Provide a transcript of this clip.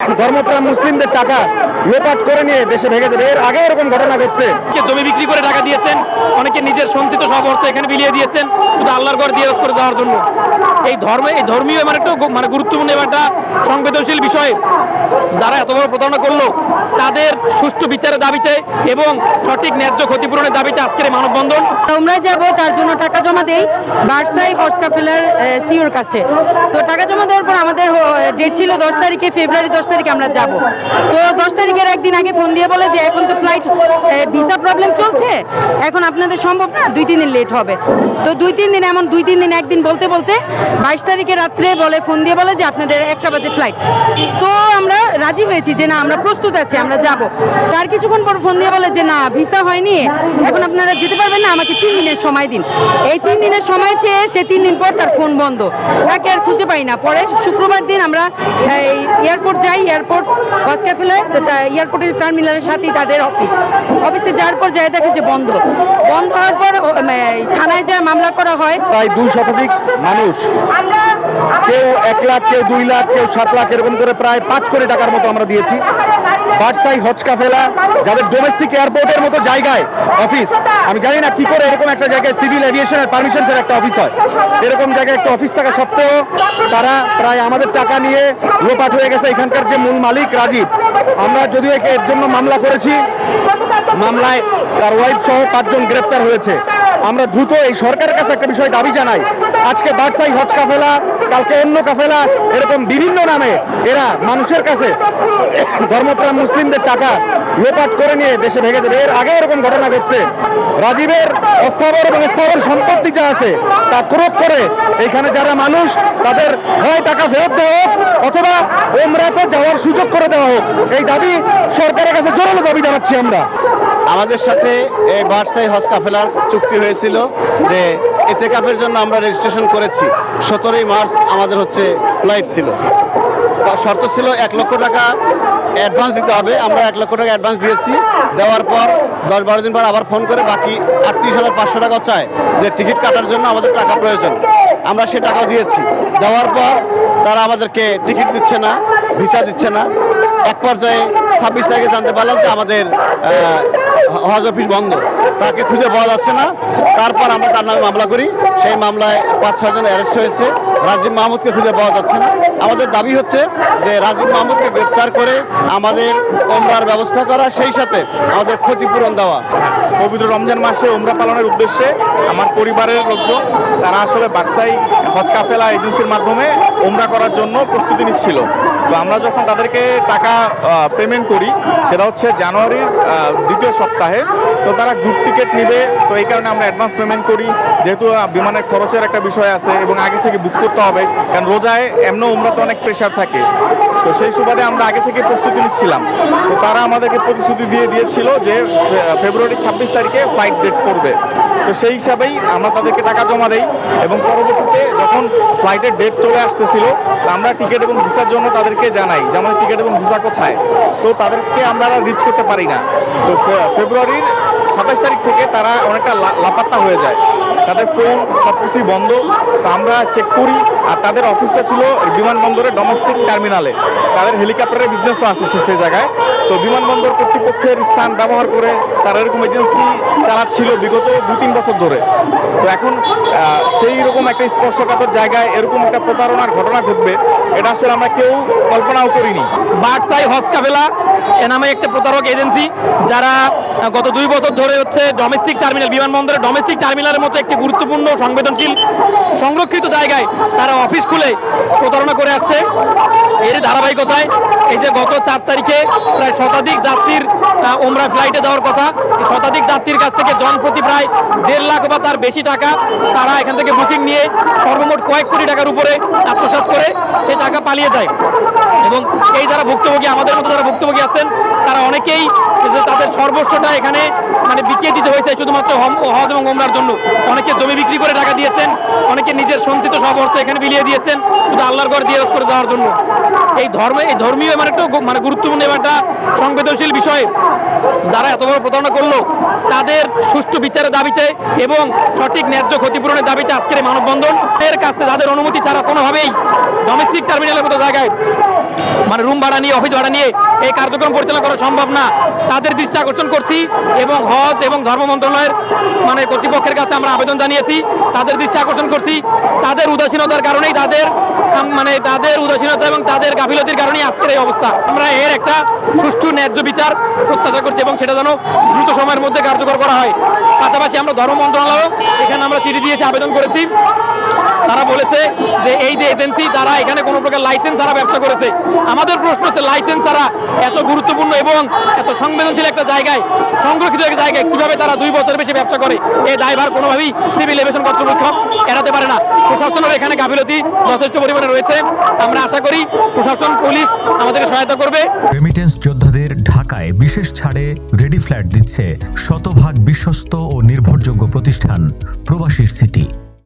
ধর্মপ্রাণ মুসলিমদের টাকা লোপাট করে নিয়ে দেশে ভেঙে যাবে এর আগে এরকম ঘটনা ঘটছে। জমি বিক্রি করে টাকা দিয়েছেন, অনেকে নিজের সঞ্চিত সব অর্থ এখানে বিলিয়ে দিয়েছেন, শুধু আল্লাহর ঘর দিয়ে করে যাওয়ার জন্য। এই ধর্মে, এই ধর্মীয় মানে একটা মানে গুরুত্বপূর্ণ এবার একটা সংবেদনশীল বিষয়। যারা এত বড় প্রতারণা করল তাদের সুষ্ঠু বিচারের দাবিতে এবং সঠিক ন্যায্য ক্ষতিপূরণের দাবিতে আজকের এই মানববন্ধন। আমরা যাব, তার জন্য টাকা জমা দেই বার্সাই হর্স কাফেলার সিওর কাছে। তো টাকা জমা দেওয়ার পর আমাদের ডেট ছিল দশ তারিখে, ফেব্রুয়ারি দশ তারিখে আমরা যাব। তো দশ তারিখের একদিন আগে ফোন দিয়ে বলে যে এখন তো ফ্লাইট ভিসা প্রবলেম চলছে, এখন আপনাদের সম্ভব না, দুই, তিন দিন লেট হবে। তো দুই, তিন দিন এমন, দুই, তিন দিন একদিন বলতে বলতে বাইশ তারিখে রাত্রে বলে ফোন দিয়ে বলে যে আপনাদের একটা বাজে ফ্লাইট তো আমরা রাজি হয়েছি যে না আমরা প্রস্তুত আছি আমরা যাব। তার কিছুক্ষণ পর ফোন দিয়ে বলে যে না ভিসা হয়নি। এখন আপনারা যেতে পারবেন না আমাকে তিন দিনের সময় দিন। এই তিন দিনের সময় চেয়ে সে তিন দিন পর তার ফোন বন্ধ। তাকে আর খুঁজে পাই না। পরে শুক্রবার দিন আমরা এই এয়ারপোর্ট যাই এয়ারপোর্ট বাস ক্যাফেলায় এয়ারপোর্টের টার্মিনালের সাথেই তাদের অফিস। অফিসে যাওয়ার পর যাই দেখে যে বন্ধ। বন্ধ হওয়ার পর থানায় যায় মামলা করা হয় প্রায় দুই শতাধিক মানুষ। কেউ এক লাখ কেউ দুই লাখ কেউ সাত লাখ এরকম করে প্রায় পাঁচ কোটি টাকার মতো আমরা দিয়েছি। বাদশাই হজ কাফেলা যাদের ডোমেস্টিক এয়ারপোর্টের মতো জায়গায় অফিস আমি জানি না কি করে এরকম একটা জায়গায় সিভিল এভিয়েশনের পারমিশন ছাড়া একটা অফিস হয়। এরকম জায়গায় একটা অফিস থাকা সত্ত্বেও তারা প্রায় আমাদের টাকা নিয়ে লোপাট হয়ে গেছে। এখানকার যে মূল মালিক রাজীব, আমরা যদিও এর জন্য মামলা করেছি, মামলায় তার ওয়াইফ সহ পাঁচজন গ্রেপ্তার হয়েছে। আমরা দ্রুত এই সরকারের কাছে একটা বিষয় দাবি জানাই। আজকে বাদশাহী হজ কাফেলা, কালকে অন্য কাফেলা, এরকম বিভিন্ন নামে এরা মানুষের কাছে ধর্মপ্রাণ মুসলিমদের টাকা লোপাট করে নিয়ে দেশে ভেঙে যাবে এর আগে এরকম ঘটনা ঘটছে। রাজীবের অস্থাবর এবং স্থাবর সম্পত্তি যা আছে, তা ক্রোক করে এখানে যারা মানুষ, তাদের হয় টাকা ফেরত দেওয়া হোক অথবা ওমরাতে যাওয়ার সুযোগ করে দেওয়া হোক। এই দাবি সরকারের কাছে জোরালো দাবি জানাচ্ছি আমরা। আমাদের সাথে এই বার্সাই হজ কাফেলার চুক্তি হয়েছিল যে এতে কাপের জন্য আমরা রেজিস্ট্রেশন করেছি। সতেরোই মার্চ আমাদের হচ্ছে ফ্লাইট ছিল। শর্ত ছিল এক লক্ষ টাকা অ্যাডভান্স দিতে হবে। আমরা এক লক্ষ টাকা অ্যাডভান্স দিয়েছি। দেওয়ার পর দশ বারো দিন পর আবার ফোন করে বাকি আটত্রিশ হাজার পাঁচশো টাকা চায় যে টিকিট কাটার জন্য আমাদের টাকা প্রয়োজন। আমরা সে টাকা দিয়েছি। দেওয়ার পর তারা আমাদেরকে টিকিট দিচ্ছে না ভিসা দিচ্ছে না। এক পর্যায়ে ছাব্বিশ তারিখে জানতে পারলাম যে আমাদের হজ অফিস বন্ধ। তাকে খুঁজে পাওয়া যাচ্ছে না। তারপর আমরা তার নামে মামলা করি। সেই মামলায় পাঁচ ছজন অ্যারেস্ট হয়েছে। রাজীব মাহমুদকে খুঁজে পাওয়া যাচ্ছে না। আমাদের দাবি হচ্ছে যে রাজীব মাহমুদকে গ্রেপ্তার করে আমাদের ওমরার ব্যবস্থা করা, সেই সাথে আমাদের ক্ষতিপূরণ দেওয়া। পবিত্র রমজান মাসে ওমরা পালনের উদ্দেশ্যে আমার পরিবারের লোকজন, তারা আসলে বাক্সাই হজ কাফেলা এজেন্সির মাধ্যমে ওমরা করার জন্য প্রস্তুতি নিচ্ছিল। তো আমরা যখন তাদেরকে টাকা পেমেন্ট করি, সেটা হচ্ছে জানুয়ারির দ্বিতীয় সপ্তাহে, তো তারা গ্রুপ টিকিট নেবে। তো এই কারণে আমরা অ্যাডভান্স পেমেন্ট করি। যেহেতু বিমানের খরচের একটা বিষয় আছে এবং আগে থেকে বুক করতে হবে, কারণ রোজায় এমন উমরাতে অনেক প্রেশার থাকে। তো সেই সুবাদে আমরা আগে থেকে প্রস্তুতি নিচ্ছিলাম। তো তারা আমাদেরকে প্রতিশ্রুতি দিয়ে দিয়েছিল যে ফেব্রুয়ারি ছাব্বিশ তারিখে ফ্লাইট ডেট করবে। তো সেই হিসাবেই আমরা তাদেরকে টাকা জমা দেই এবং পরবর্তীতে যখন ফ্লাইটের ডেট চলে আসতেছিল আমরা টিকিট এবং ভিসার জন্য তাদেরকে জানাই যে, আমাদের টিকিট এবং ভিসা কোথায়? তো তাদেরকে আমরা রিচ করতে পারি না। তো ফেব্রুয়ারির সাতাশ তারিখ থেকে তারা অনেকটা লাপাত্তা হয়ে যায়। তাদের ফোন সব কিছুই বন্ধ। তো আমরা চেক করি। আর তাদের অফিসটা ছিল বিমানবন্দরের ডোমেস্টিক টার্মিনালে তাদের হেলিকপ্টারের বিজনেসও আছে সেই জায়গায়। তো বিমানবন্দর কর্তৃপক্ষের স্থান ব্যবহার করে তারা এরকম এজেন্সি চালাচ্ছিল বিগত দু তিন বছর ধরে। তো এখন সেই রকম একটা স্পর্শকাতর জায়গায় এরকম একটা প্রতারণার ঘটনা ঘটবে, এটা আসলে আমরা কেউ কল্পনাও করিনি। বার্সাই হজ কাফেলা এ নামে একটা প্রতারক এজেন্সি যারা গত দুই বছর ধরে হচ্ছে ডোমেস্টিক টার্মিনাল বিমানবন্দরের ডোমেস্টিক টার্মিনালের মতো একটি গুরুত্বপূর্ণ, সংবেদনশীল, সংরক্ষিত জায়গায় তারা অফিস খুলে প্রতারণা করে আসছে। এর ধারাবাহিকতায় এই যে গত চার তারিখে প্রায় শতাধিক যাত্রীর ওমরা ফ্লাইটে যাওয়ার কথা শতাধিক যাত্রীর কাছ থেকে জনপ্রতি প্রায় দেড় লাখ বা তার বেশি টাকা তারা এখান থেকে বুকিং নিয়ে সর্বমোট কয়েক কোটি টাকার উপরে আত্মসাৎ করে সেই টাকা পালিয়ে যায়। এবং এই যারা ভুক্তভোগী, আমাদের মতো যারা ভুক্তভোগী আছেন, তারা অনেকেই তাদের সর্বস্বটা এখানে মানে বিকিয়ে দিতে হয়েছে শুধুমাত্র হজ এবং ওমরার জন্য। অনেকে জমি বিক্রি করে টাকা দিয়েছেন, অনেকে নিজের সঞ্চিত সব অর্থ এখানে বিলিয়ে দিয়েছেন, শুধু আল্লাহর ঘর দিয়ে করে যাওয়ার জন্য। এই ধর্মে, এই ধর্মীয় এমন একটা মানে গুরুত্বপূর্ণ এবার একটা সংবেদনশীল বিষয়। যারা এত বড় প্রতারণা করল, তাদের সুষ্ঠু বিচারের দাবিতে এবং সঠিক ন্যায্য ক্ষতিপূরণের দাবিতে আজকের মানববন্ধন। এর কাছে তাদের অনুমতি ছাড়া কোনোভাবেই ডোমেস্টিক টার্মিনালের মতো জায়গায় মানে রুম ভাড়া নিয়ে, অফিস ভাড়া নিয়ে এই কার্যক্রম পরিচালনা করা সম্ভব না। তাদের দৃষ্টি আকর্ষণ করছি এবং হজ এবং ধর্ম মন্ত্রণালয়ের মানে কর্তৃপক্ষের কাছে আমরা আবেদন জানিয়েছি। তাদের দৃষ্টি আকর্ষণ করছি। তাদের উদাসীনতার কারণেই তাদের মানে তাদের উদাসীনতা এবং তাদের গাফিলতির কারণেই আজকের এই অবস্থা। আমরা এর একটা সুষ্ঠু ন্যায্য বিচার প্রত্যাশা করছি এবং সেটা যেন দ্রুত সময়ের মধ্যে কার্যকর করা হয়। পাশাপাশি আমরা ধর্ম মন্ত্রণালয় এখানে আমরা চিঠি দিয়েছি, আবেদন করেছি। তারা বলেছে যে এই যে এজেন্সি, তারা এখানে কোনো প্রকার লাইসেন্স তারা ব্যবসা করেছে। আমাদের প্রশ্ন হচ্ছে লাইসেন্স ছাড়া এত গুরুত্বপূর্ণ এবং এত সংবেদনশীল একটা জায়গায়, সংরক্ষিত একটা জায়গায় কীভাবে তারা দুই বছর বেশি ব্যবসা করে? এই দায়ভার কোনোভাবেই সিভিল এভিয়েশন কর্তৃপক্ষ এড়াতে পারে না। প্রশাসনের এখানে গাফিলতি যথেষ্ট পরিমাণে রয়েছে। আমরা আশা করি প্রশাসন, পুলিশ আমাদেরকে সহায়তা করবে। রেমিটেন্স যোদ্ধাদের ঢাকায় বিশেষ ছাড়ে রেডি ফ্ল্যাট দিচ্ছে শতভাগ বিশ্বস্ত ও নির্ভরযোগ্য প্রতিষ্ঠান প্রবাসীর সিটি